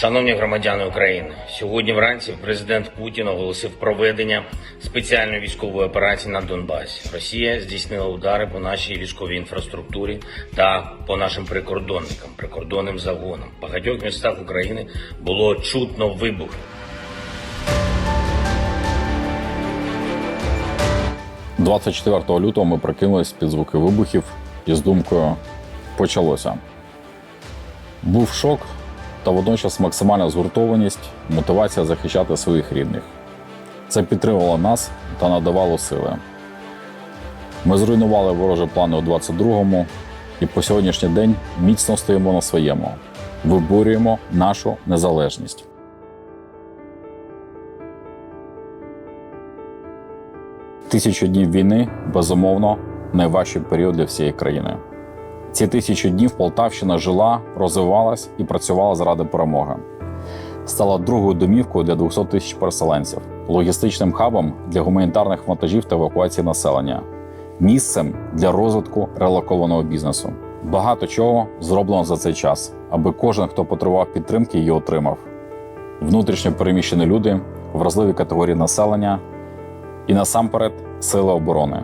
Шановні громадяни України, сьогодні вранці президент Путін оголосив проведення спеціальної військової операції на Донбасі. Росія здійснила удари по нашій військовій інфраструктурі та по нашим прикордонникам, прикордонним загонам. В багатьох містах України було чутно вибухи. – 24 лютого ми прокинулись під звуки вибухів і з думкою почалося. Був шок та водночас максимальна згуртованість, мотивація захищати своїх рідних. Це підтримувало нас та надавало сили. Ми зруйнували ворожі плани у 22-му і по сьогоднішній день міцно стоїмо на своєму, виборюємо нашу незалежність. Тисячу днів війни безумовно найважчий період для всієї країни. Ці тисячі днів Полтавщина жила, розвивалась і працювала заради перемоги. Стала другою домівкою для 200 тисяч переселенців, логістичним хабом для гуманітарних вантажів та евакуації населення, місцем для розвитку релокованого бізнесу. Багато чого зроблено за цей час, аби кожен, хто потребував підтримки, її отримав. Внутрішньо переміщені люди, вразливі категорії населення і насамперед сили оборони,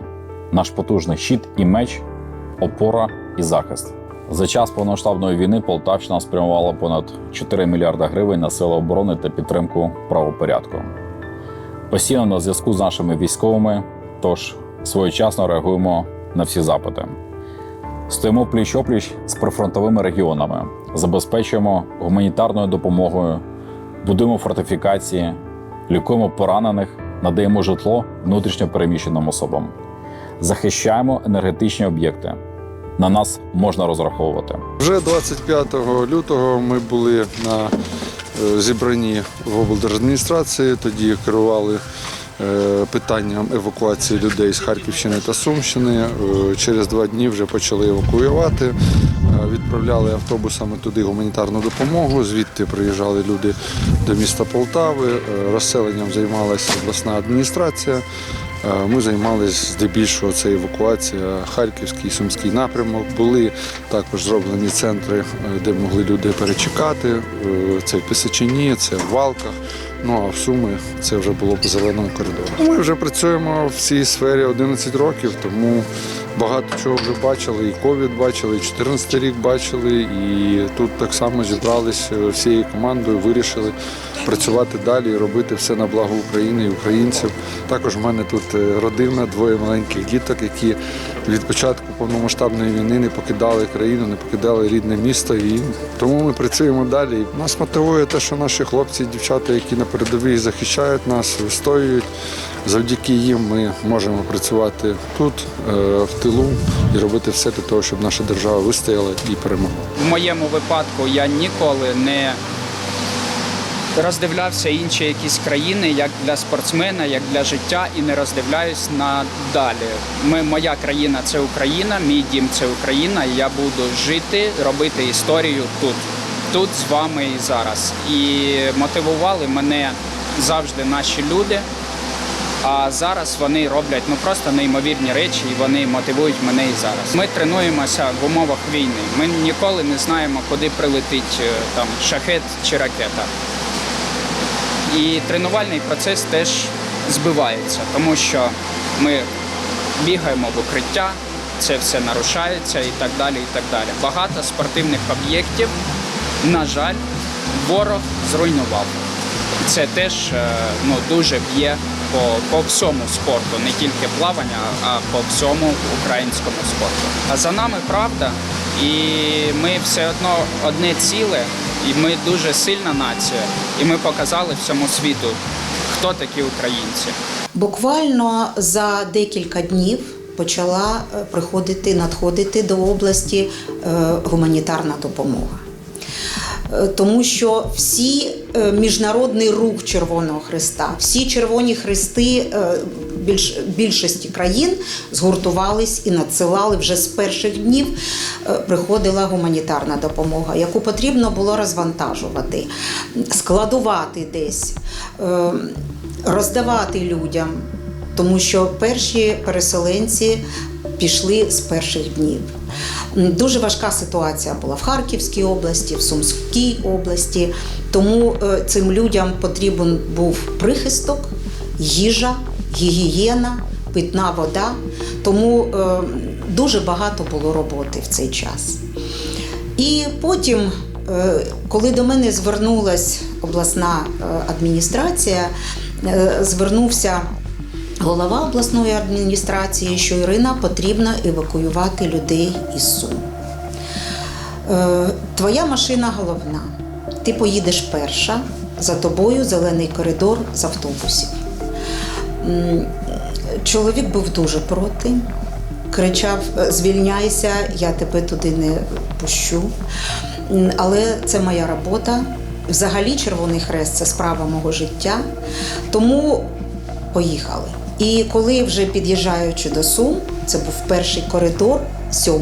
наш потужний щит і меч, опора і захист. За час повномасштабної війни Полтавщина спрямувала понад 4 мільярда гривень на сили оборони та підтримку правопорядку. Постійно на зв'язку з нашими військовими, тож своєчасно реагуємо на всі запити. Стоїмо пліч опліч з прифронтовими регіонами, забезпечуємо гуманітарною допомогою, будуємо фортифікації, лікуємо поранених, надаємо житло внутрішньо переміщеним особам, захищаємо енергетичні об'єкти. На нас можна розраховувати. Вже 25 лютого ми були на е, зібранні в облдержадміністрації. Тоді керували е, питанням евакуації людей з Харківщини та Сумщини. Е, Через два дні вже почали евакуювати. Відправляли автобусами туди гуманітарну допомогу. Звідти приїжджали люди до міста Полтави. Розселенням займалася обласна адміністрація. Е, Ми займалися здебільшого це евакуація Харківський, Сумський напрямок. Були також зроблені центри, е, де могли люди перечекати. Е, Це в Пісачині, це в Валках. Ну а в Суми це вже було по зеленому коридору. Ми вже працюємо в цій сфері 11 років, тому багато чого вже бачили. І ковід бачили, і 14 рік бачили. І тут так само зібрались всією командою, вирішили працювати далі і робити все на благо України і українців. Також в мене тут е, родина, двоє маленьких діток, які від початку повномасштабної війни не покидали країну, не покидали рідне місто. І тому ми працюємо далі. Нас мотивує те, що наші хлопці дівчата, які на передовій захищають нас, вистоюють. Завдяки їм ми можемо працювати тут, е, в тилу, і робити все для того, щоб наша держава вистояла і перемогла. В моєму випадку я ніколи не роздивлявся інші якісь країни як для спортсмена, як для життя, і не роздивляюсь надалі. Ми, моя країна це Україна, мій дім це Україна. і Я буду жити, робити історію тут, тут з вами і зараз. І мотивували мене завжди наші люди. А зараз вони роблять ну просто неймовірні речі, і вони мотивують мене і зараз. Ми тренуємося в умовах війни. Ми ніколи не знаємо, куди прилетить е, там шахет чи ракета. І тренувальний процес теж збивається, тому що ми бігаємо в укриття, це все нарушається і так далі. і так далі. Багато спортивних об'єктів, на жаль, ворог зруйнував. Це теж е, ну, дуже б'є по, по всьому спорту, не тільки плавання, а по всьому українському спорту. А за нами правда, і ми все одно одне ціле, і ми дуже сильна нація. І ми показали всьому світу, хто такі українці. Буквально за декілька днів почала е, приходити, надходити до області е, гуманітарна допомога. Е, Тому що всі е, міжнародний рух Червоного Христа, всі червоні хрести е, більш, більшості країн згуртувались і надсилали вже з перших днів. Приходила гуманітарна допомога, яку потрібно було розвантажувати, складувати десь, роздавати людям. Тому що перші переселенці пішли з перших днів. Дуже важка ситуація була в Харківській області, в Сумській області. Тому е, цим людям потрібен був прихисток, їжа, гігієна, питна вода. Тому е, дуже багато було роботи в цей час. І потім, е, коли до мене звернулась обласна адміністрація, звернувся голова обласної адміністрації, що Ірина потрібно евакуювати людей із Сум. Е, Твоя машина головна. Ти поїдеш перша, за тобою зелений коридор з автобусів. Чоловік був дуже проти, кричав: звільняйся, я тебе туди не пущу. Але це моя робота. Взагалі, Червоний Хрест це справа мого життя. Тому поїхали. І коли вже під'їжджаючи до Сум, це був перший коридор 7,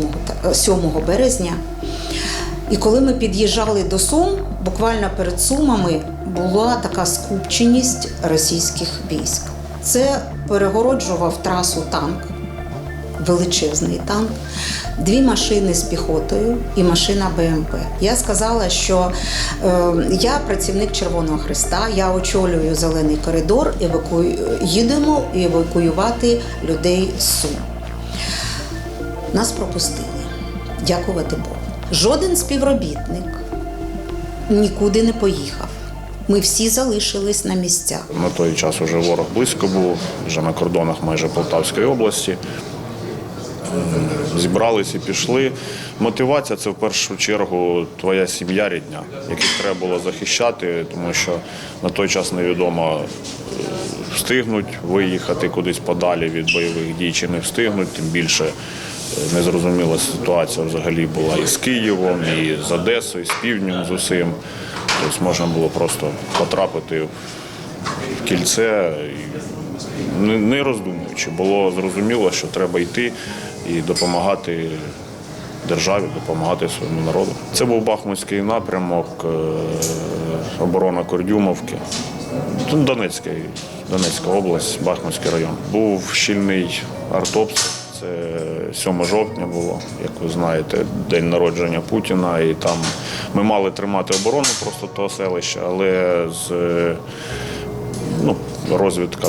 е, 7 березня. І коли ми під'їжджали до Сум, буквально перед Сумами була така скупченість російських військ. Це перегороджував трасу танк, величезний танк, дві машини з піхотою і машина БМП. Я сказала, що е, я працівник Червоного Христа, я очолюю зелений коридор, еваку... їдемо евакуювати людей з Сум. Нас пропустили. Дякувати Богу. Жоден співробітник нікуди не поїхав. Ми всі залишились на місцях. На той час вже ворог близько був, вже на кордонах майже Полтавської області. М, Зібрались і пішли. Мотивація це в першу чергу твоя сім'я рідня, яких треба було захищати, тому що на той час невідомо е, встигнуть виїхати кудись подалі від бойових дій чи не встигнуть, тим більше е, незрозуміла ситуація взагалі була і з Києвом, і з Одесою, і з півднем, з усім. Тобто можна було просто потрапити в кільце, не роздумуючи. Було зрозуміло, що треба йти і допомагати державі, допомагати своєму народу. Це був Бахмутський напрямок, е, оборона Кордюмовки. Тут Донецький, Донецька область, Бахмутський район. Був щільний артобстріл. Це 7 жовтня було, як ви знаєте, день народження Путіна. І там ми мали тримати оборону просто того селища, але з е, ну, розвідка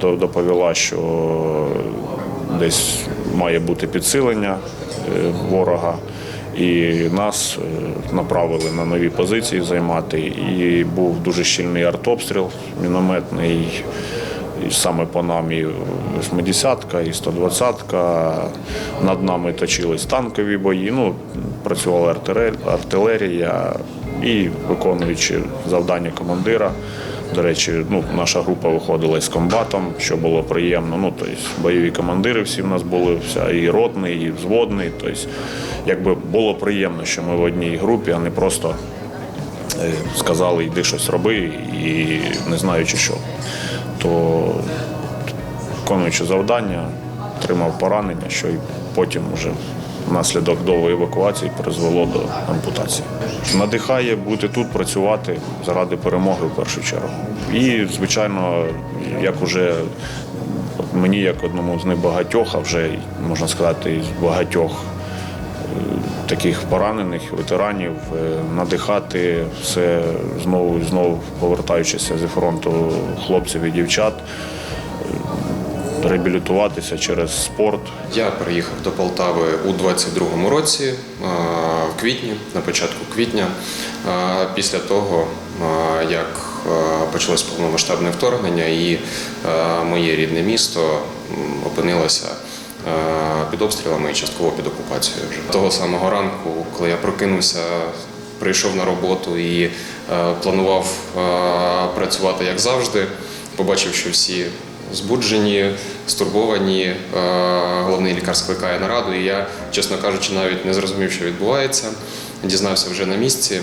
доповіла, що десь має бути підсилення е, ворога. І нас е, направили на нові позиції займати. І був дуже щільний артобстріл мінометний. І саме по нам і 80-ка, і 120-ка. Над нами точились танкові бої. Ну, працювала артилерія- артилерія і виконуючи завдання командира. До речі, ну, наша група виходила з комбатом, що було приємно. Ну, тобто, бойові командири всі в нас були, вся, і ротний, і взводний. Тобто, якби було приємно, що ми в одній групі, а не просто е, сказали, йди щось роби, і не знаючи що. То виконуючи завдання, отримав поранення, що і потім вже внаслідок довгої евакуації призвело до ампутації. Надихає бути тут, працювати заради перемоги в першу чергу. І, звичайно, як уже мені, як одному з небагатьох, а вже можна сказати, із багатьох таких поранених ветеранів е, надихати все знову і знову повертаючися зі фронту хлопців і дівчат, е, реабілітуватися через спорт. Я приїхав до Полтави у 22-му році, в квітні, на початку квітня, після того, як почалось повномасштабне вторгнення, і моє рідне місто опинилося під обстрілами і частково під окупацією. Вже того самого ранку, коли я прокинувся, прийшов на роботу і планував працювати як завжди, побачив, що всі збуджені, стурбовані. Е, Головний лікар скликає нараду, і я, чесно кажучи, навіть не зрозумів, що відбувається. Дізнався вже на місці.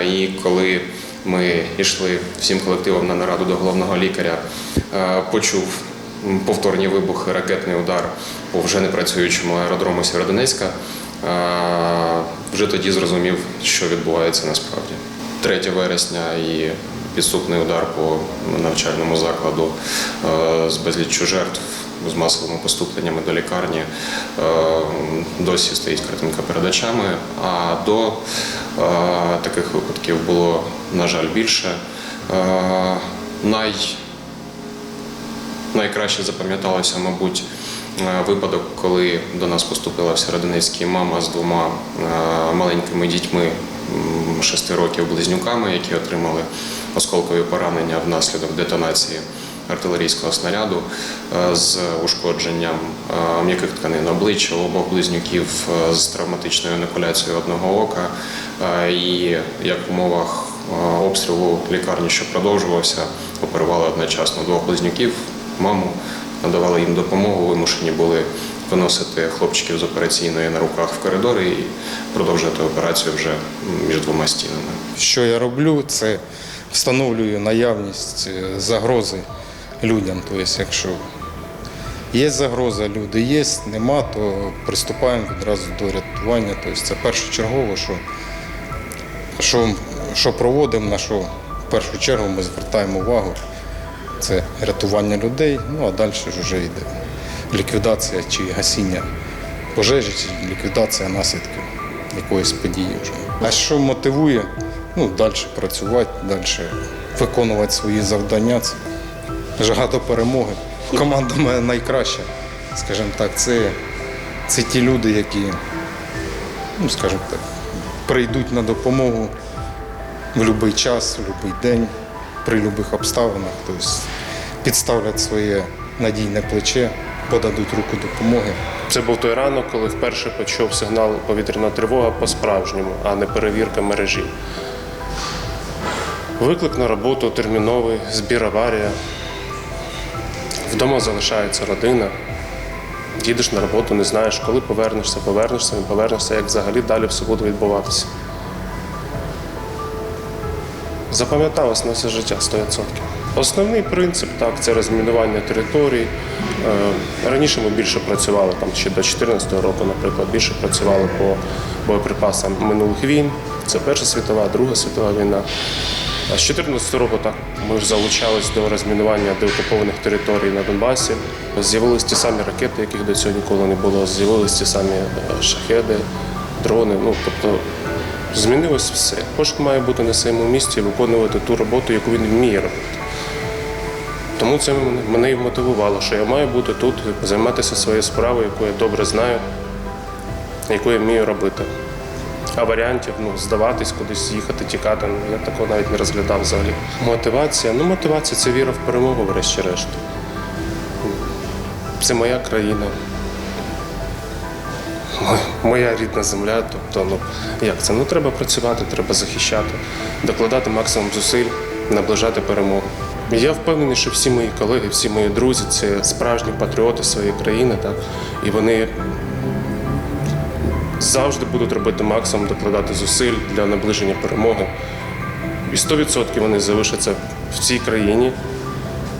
Е, І коли ми йшли всім колективом на нараду до головного лікаря, е, почув повторні вибухи, ракетний удар по вже не працюючому аеродрому Сєвєродонецька. Вже тоді зрозумів, що відбувається насправді. 3 вересня і підступний удар по навчальному закладу е, з безліччю жертв. з масовими поступленнями до лікарні е, досі стоїть картинка перед очами. А до е, таких випадків було, на жаль, більше. Най Найкраще запам'яталося, мабуть, випадок, коли до нас поступила в Сєродонецькій мама з двома маленькими дітьми шести років близнюками, які отримали осколкові поранення внаслідок детонації артилерійського снаряду е, з ушкодженням е, м'яких тканин обличчя обох близнюків е, з травматичною інокуляцією одного ока. І як в умовах обстрілу лікарні, що продовжувався, оперували одночасно двох близнюків, маму, надавали їм допомогу, вимушені були виносити хлопчиків з операційної на руках в коридори і продовжувати операцію вже між двома стінами. Що я роблю, це встановлюю наявність е, загрози людям. Тобто, якщо є загроза, люди є, нема, то приступаємо відразу до рятування. Тобто це першочергово, що, що, що проводимо, на що в першу чергу ми звертаємо увагу. Це рятування людей, ну а далі вже йде ліквідація чи гасіння пожежі, чи ліквідація наслідків якоїсь події вже. А що мотивує? Ну, далі працювати, далі виконувати свої завдання. Це жага до перемоги. Команда мене найкраща, скажімо так, це, це ті люди, які, ну, скажімо так, прийдуть на допомогу в будь-який час, в будь-який день, при будь-яких обставинах. Тобто підставлять своє надійне плече, подадуть руку допомоги. Це був той ранок, коли вперше почув сигнал повітряна тривога по-справжньому, а не перевірка мережі. Виклик на роботу терміновий, збір аварія. Вдома залишається родина. Їдеш на роботу, не знаєш, коли повернешся, повернешся, не повернешся, як взагалі далі все буде відбуватися. Запам'яталось на все життя 100%. Основний принцип так, це розмінування територій. Е, Раніше ми більше працювали там ще до 2014 року, наприклад, більше працювали по боєприпасам минулих війн. Це Перша світова, Друга світова війна. З 2014 року так ми ж залучались до розмінування деокупованих територій на Донбасі. З'явились ті самі ракети, яких до цього ніколи не було. З'явились ті самі е, шахеди, дрони. Ну тобто змінилось все. Кожен має бути на своєму місці і виконувати ту роботу, яку він вміє робити. Тому це мене і мотивувало, що я маю бути тут, займатися своєю справою, яку я добре знаю, яку я вмію робити. А варіантів ну, здаватись, кудись їхати, тікати, ну, я такого навіть не розглядав взагалі. Мотивація. Ну, мотивація це віра в перемогу, врешті-решт. Це моя країна. Моя рідна земля, тобто, ну як це? Ну треба працювати, треба захищати, докладати максимум зусиль, наближати перемогу. Я впевнений, що всі мої колеги, всі мої друзі це справжні патріоти своєї країни, так і вони завжди будуть робити максимум, докладати зусиль для наближення перемоги. І 100% вони залишаться в цій країні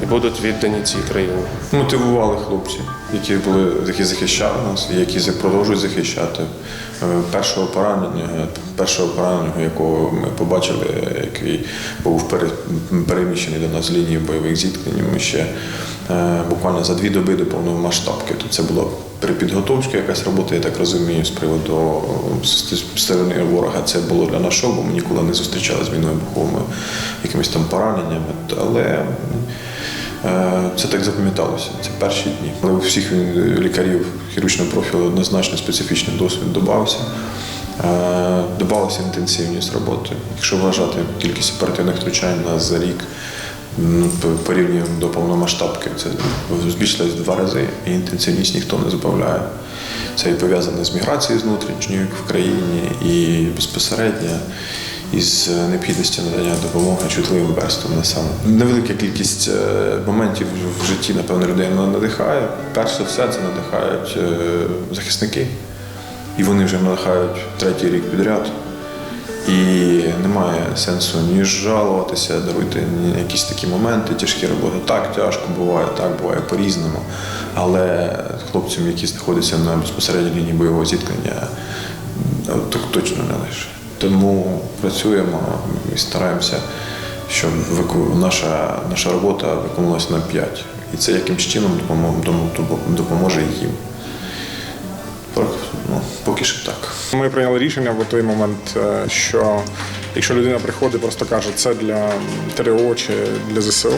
і будуть віддані цій країні. Мотивували хлопці, які були які захищали нас, які продовжують захищати. Е, Першого поранення, першого пораненого, якого ми побачили, який був переміщений до нас з лінії бойових зіткнень. Ми ще е, буквально за дві доби до повномасштабки. То це була підготовці якась робота, я так розумію, з приводу сторони ворога. Це було для нас шок, бо ми ніколи не зустрічали з війною-вибуховими якимись там пораненнями. Але Це так запам'яталося. Це перші дні. Але у всіх лікарів хірургічного профілю однозначно специфічний досвід додався. Е, Додавалася інтенсивність роботи. Якщо вважати кількість оперативних втручань нас за рік ну, порівнюємо до повномасштабки, це збільшилось в два рази, і інтенсивність ніхто не збавляє. Це і пов'язане з міграцією з внутрішньої в країні, і безпосередньо із необхідністю надання допомоги чутливим верствам населення. Невелика кількість е, моментів в житті, напевно, людей надихає. Перш за все, це надихають е, захисники, і вони вже надихають третій рік підряд. І немає сенсу ні жалуватися, даруйте якісь такі моменти, тяжкі роботи. Так тяжко буває, так буває по-різному. Але хлопцям, які знаходяться на безпосередній лінії бойового зіткнення, так точно не лише. Тому працюємо і стараємося, щоб наша, наша робота виконувалася на 5. і це якимсь чином допоможе їм. Ну, поки що так. Ми прийняли рішення в той момент, е, що якщо людина приходить, просто каже, це для ТРО чи для ЗСУ,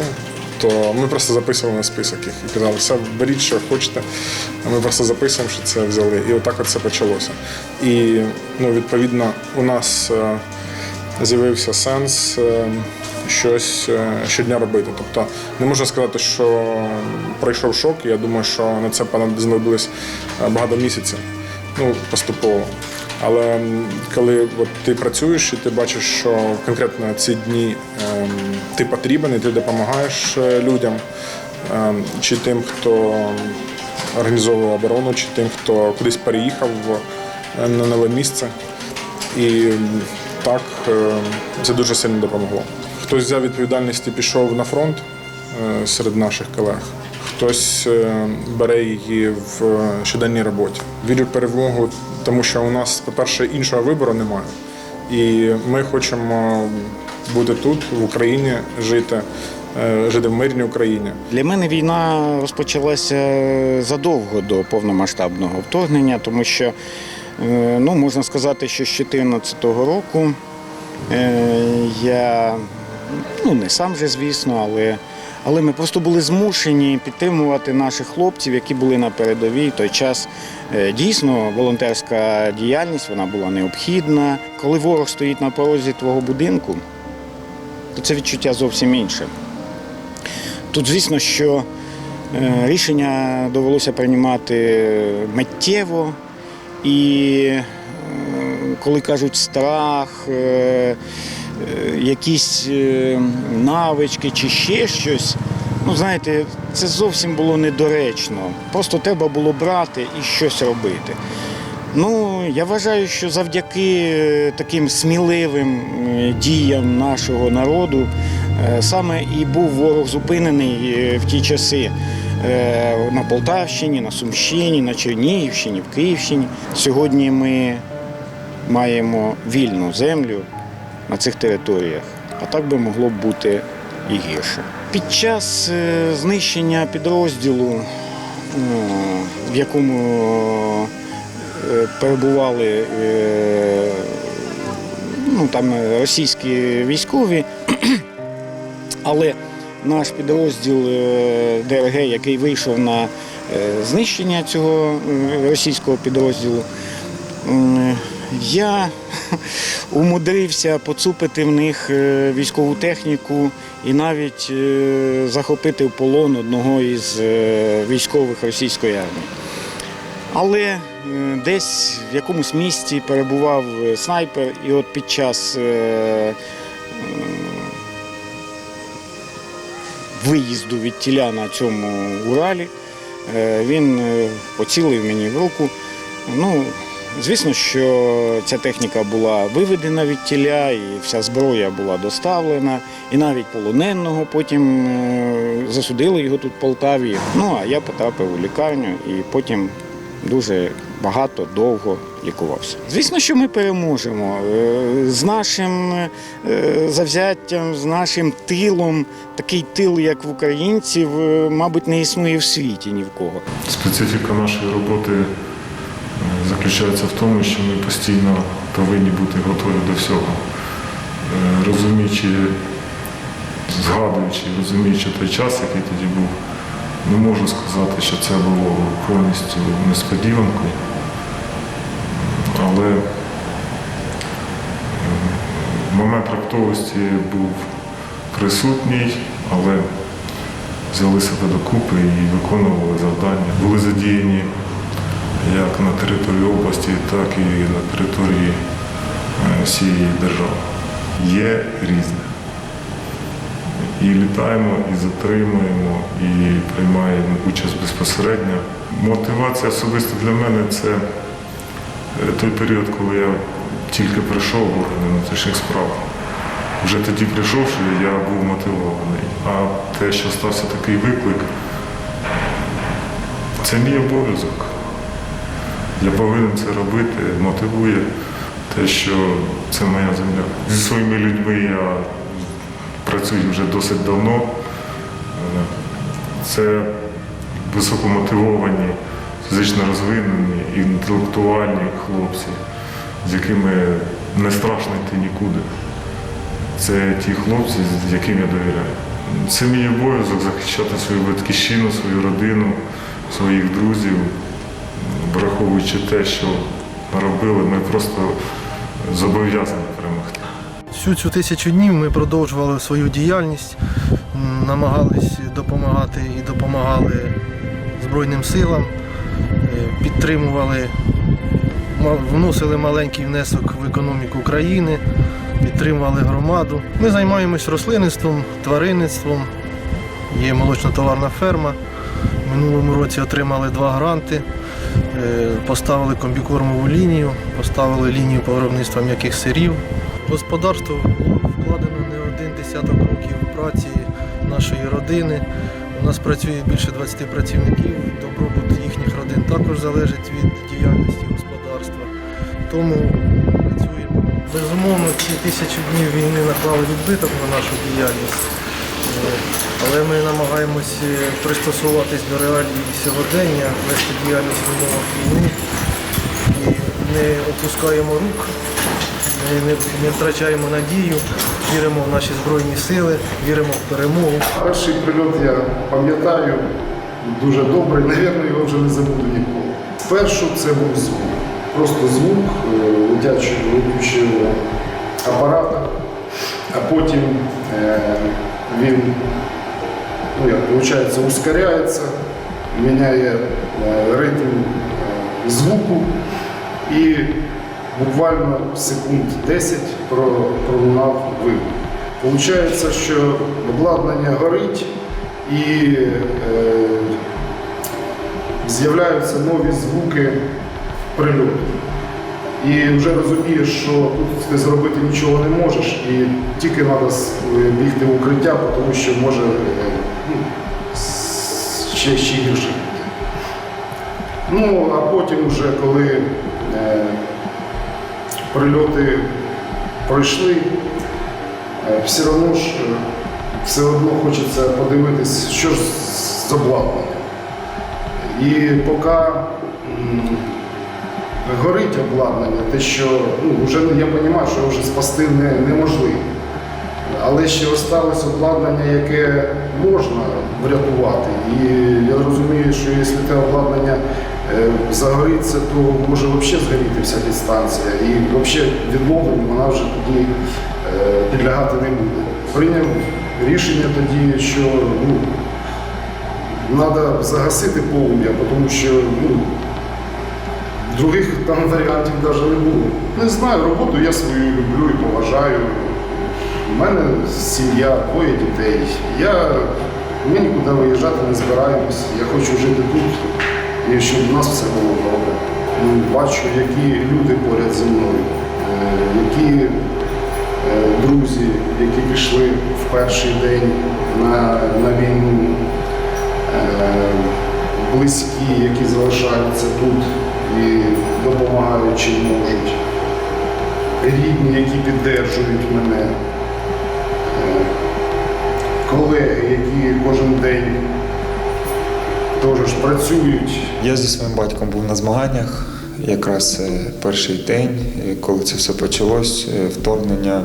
то ми просто записували список їх і казали, все, беріть, що хочете. Ми просто записуємо, що це взяли. І отак от це почалося. І ну, відповідно у нас е, з'явився сенс е, щось е, щодня робити. Тобто не можна сказати, що пройшов шок. Я думаю, що на це понад- знадобилось е, багато місяців. Ну, поступово. Але коли от ти працюєш і ти бачиш, що конкретно ці дні ем, ти потрібен і ти допомагаєш е, людям, ем, чи тим, хто організовує оборону, чи тим, хто кудись переїхав в- на нове місце. І так е, це дуже сильно допомогло. Хтось взяв відповідальність і пішов на фронт е, серед наших колег. Хтось е, бере її в е, щоденній роботі. Вірю в перемогу, тому що у нас, по-перше, іншого вибору немає. І ми хочемо бути тут, в Україні, жити, е, жити в мирній Україні. Для мене війна розпочалася задовго до повномасштабного вторгнення, тому що ну, можна сказати, що з 2014 року я ну не сам же, звісно, але, але ми просто були змушені підтримувати наших хлопців, які були на передовій. В той час е, дійсно волонтерська діяльність вона була необхідна. Коли ворог стоїть на порозі твого будинку, то це відчуття зовсім інше. Тут, звісно, що е, рішення довелося приймати миттєво, і е, коли кажуть страх, якісь е, навички чи ще щось, ну знаєте, це зовсім було недоречно. Просто треба було брати і щось робити. Ну, я вважаю, що завдяки е, таким сміливим е, діям нашого народу е, саме і був ворог зупинений е, в ті часи е, на Полтавщині, на Сумщині, на Чернігівщині, в Київщині. Сьогодні ми маємо вільну землю на цих територіях, а так би могло б бути і гірше. Під час е, знищення підрозділу, е, в якому е, перебували ну, там, російські військові, але наш підрозділ ДРГ, який вийшов на знищення цього російського підрозділу, я умудрився поцупити в них е, військову техніку і навіть е, захопити в полон одного із е, військових російської армії. Але десь в якомусь місці перебував снайпер, і от під час виїзду від тіля на цьому Уралі він поцілив мені в руку. Ну, звісно, що ця техніка була виведена від тіля, і вся зброя була доставлена, і навіть полоненого потім е, засудили його тут в Полтаві. Ну а я потрапив у лікарню і потім дуже багато довго лікувався. Звісно, що ми переможемо Е, з нашим е, завзяттям, з нашим тилом. Такий тил, як в українців, мабуть, не існує в світі ні в кого. Специфіка нашої роботи заключається в тому, що ми постійно повинні бути готові до всього. Е, Розуміючи, згадуючи, розуміючи той час, який тоді був, не можу сказати, що це було повністю несподіванкою. Але е, момент раптовості був присутній, але взяли себе докупи і виконували завдання. Були задіяні як на території області, так і на території е, всієї держави. Є різне. І літаємо, і затримуємо, і приймаємо участь безпосередньо. Мотивація особисто для мене це е, той період, коли я тільки прийшов в органи внутрішніх справ. Вже тоді прийшовши, я був мотивований. А те, що стався такий виклик, це мій обов'язок. Я повинен це робити, мотивує те, що це моя земля. Зі своїми людьми я працюю вже досить давно. Це високомотивовані, фізично розвинені, інтелектуальні хлопці, з якими не страшно йти нікуди. Це ті хлопці, з яким я довіряю. Це мій обов'язок захищати свою батьківщину, свою родину, своїх друзів, враховуючи те, що робили, ми просто зобов'язані перемогти. Всю цю тисячу днів ми продовжували свою діяльність, намагались допомагати і допомагали Збройним силам, е, підтримували, вносили маленький внесок в економіку країни, підтримували громаду. Ми займаємось рослинництвом, тваринництвом, є молочно-товарна ферма. В минулому році отримали два гранти, поставили комбікормову лінію, поставили лінію по виробництву м'яких сирів. Господарство вкладено не один десяток років праці нашої родини. У нас працює більше 20 працівників. Добробут їхніх родин також залежить від діяльності господарства. Тому працюємо. Безумовно, ці тисячі днів війни наклали відбиток на нашу діяльність. Але ми намагаємось е, пристосуватись до реалій сьогодення, вести діяльність в умовах війни і не опускаємо рук, не, не, втрачаємо надію, віримо в наші збройні сили, віримо в перемогу. Перший прильот я пам'ятаю дуже добре, навірно, його вже не забуду ніколи. Спершу це був звук. Просто звук е, летячого виключного апарата, а потім е, він, ну як виходить, ускоряється, міняє е, ритм е, звуку і буквально секунд 10 пролунав вибух. Получається, що обладнання горить і е, з'являються нові звуки прильоту. І вже розумієш, що тут ти зробити нічого не можеш, і тільки треба бігти в укриття, тому що може е, ну, ще, ще гірше бути. Ну, а потім вже коли е, прильоти пройшли, Е, все одно ж е, все одно хочеться подивитись, що ж з обладнанням. І поки горить обладнання, те, що ну, вже я розумію, що вже спасти не, неможливо. Але ще осталось обладнання, яке можна врятувати. І я розумію, що якщо те обладнання е, загориться, то може взагалі згоріти вся дистанція. І взагалі відновленню вона вже тоді е, підлягати не буде. Прийняв рішення тоді, що ну, треба загасити полум'я, тому що ну, других там варіантів навіть не було. Не знаю, роботу я свою люблю і поважаю. У мене сім'я, двоє дітей. Я, ми нікуди виїжджати не збираємось. Я хочу жити тут і щоб у нас все було добре. Ну, Бачу, які люди поряд зі мною, е, які е, друзі, які пішли в перший день на, на війну, е, близькі, які залишаються тут і допомагають чим можуть, рідні, які піддержують мене, е, колеги, які кожен день теж працюють. Я зі своїм батьком був на змаганнях. Якраз е, перший день, е, коли це все почалось, вторгнення.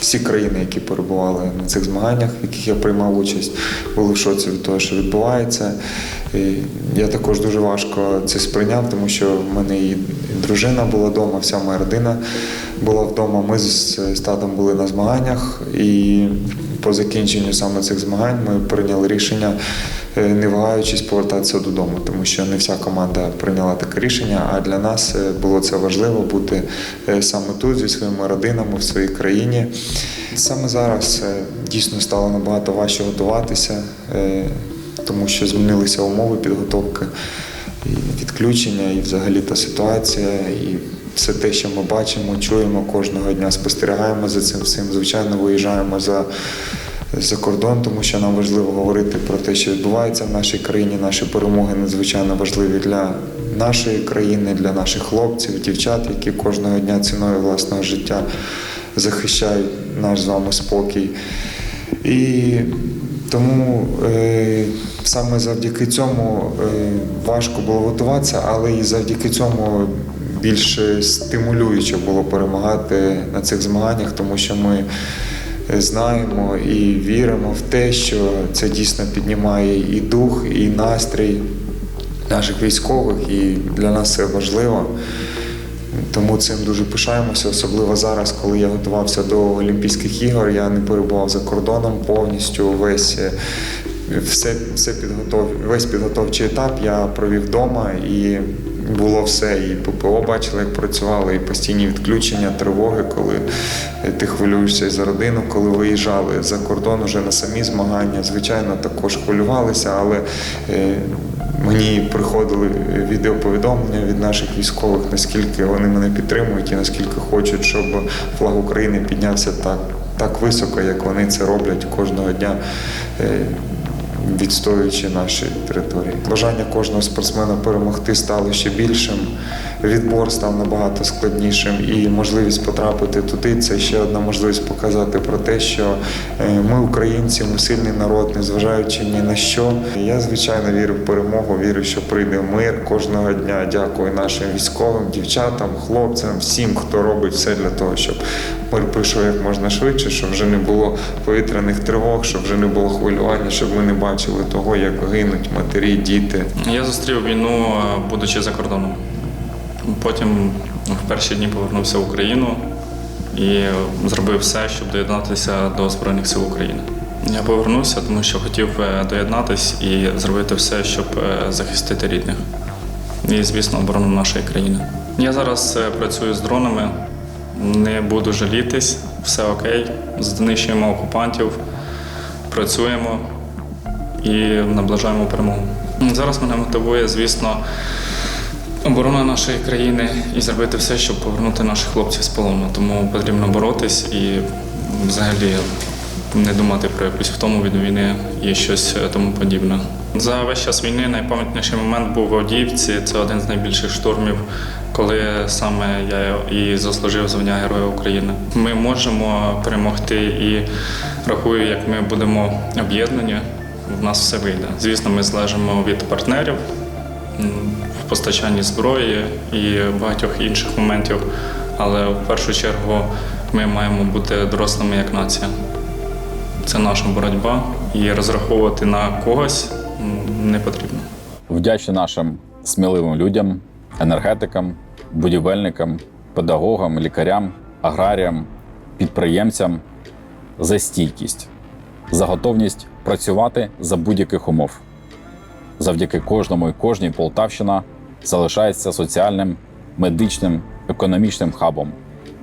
Всі країни, які перебували на цих змаганнях, в яких я приймав участь, були в шоці від того, що відбувається. І я також дуже важко це сприйняв, тому що в мене і дружина була вдома, вся моя родина була вдома. Ми з татом були на змаганнях, і по закінченню саме цих змагань ми прийняли рішення, е, не вагаючись повертатися додому, тому що не вся команда прийняла таке рішення. А для нас е, було це важливо бути е, саме тут зі своїми родинами в своїй країні. Саме зараз дійсно стало набагато важче готуватися, тому що змінилися умови підготовки, і відключення, і взагалі та ситуація, і все те, що ми бачимо, чуємо кожного дня, спостерігаємо за цим всім. Звичайно, виїжджаємо за. За кордон, тому що нам важливо говорити про те, що відбувається в нашій країні. Наші перемоги надзвичайно важливі для нашої країни, для наших хлопців, дівчат, які кожного дня ціною власного життя захищають наш з вами спокій. І Тому е, саме завдяки цьому е, важко було готуватися, але і завдяки цьому більш стимулююче було перемагати на цих змаганнях, тому що ми знаємо і віримо в те, що це дійсно піднімає і дух, і настрій наших військових, і для нас це важливо. Тому цим дуже пишаємося, особливо зараз, коли я готувався до Олімпійських ігор. Я не перебував за кордоном повністю. Весь е, все, все підготов, весь підготовчий етап я провів вдома і було все. І ППО бачили, як працювали, і постійні відключення, тривоги, коли е, ти хвилюєшся за родину, коли виїжджали за кордон уже на самі змагання. Звичайно, також хвилювалися, але е, Мені приходили відеоповідомлення від наших військових, наскільки вони мене підтримують і наскільки хочуть, щоб флаг України піднявся так, так високо, як вони це роблять кожного дня, е, відстоюючи наші території. Бажання кожного спортсмена перемогти стало ще більшим. Відбор став набагато складнішим, і можливість потрапити туди це ще одна можливість показати про те, що е, ми українці, ми сильний народ, незважаючи ні на що. Я звичайно вірю в перемогу, вірю, що прийде мир кожного дня. Дякую нашим військовим, дівчатам, хлопцям, всім, хто робить все для того, щоб мир прийшов як можна швидше, щоб вже не було повітряних тривог, щоб вже не було хвилювання, щоб ми не бачили того, як гинуть матері, діти. Я зустрів війну, е, будучи за кордоном. Потім в перші дні повернувся в Україну і зробив все, щоб доєднатися до Збройних сил України. Я повернувся, тому що хотів е, доєднатися і зробити все, щоб е, захистити рідних. І, звісно, оборону нашої країни. Я зараз е, працюю з дронами, не буду жалітись, все окей. Знищуємо окупантів, працюємо і наближаємо перемогу. Зараз мене мотивує, звісно, оборона нашої країни і зробити все, щоб повернути наших хлопців з полону. Тому потрібно боротись і взагалі не думати про якусь втому від війни і щось е, тому подібне. За весь час війни найпам'ятніший момент був в Авдіївці. Це один з найбільших штурмів, коли саме я і заслужив звання Героя України. Ми можемо перемогти і рахую, як ми будемо об'єднані, в нас все вийде. Звісно, ми залежимо від партнерів в постачанні зброї і багатьох інших моментів. Але в першу чергу ми маємо бути дорослими як нація. Це наша боротьба, і розраховувати на когось не потрібно. Вдячні нашим сміливим людям, енергетикам, будівельникам, педагогам, лікарям, аграріям, підприємцям за стійкість, за готовність працювати за будь-яких умов. Завдяки кожному і кожній Полтавщина залишається соціальним, медичним, економічним хабом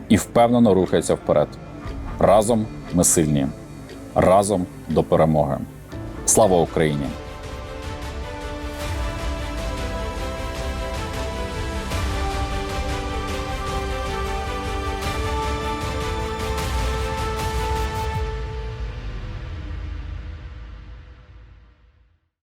і впевнено рухається вперед. Разом ми сильні, разом до перемоги. Слава Україні!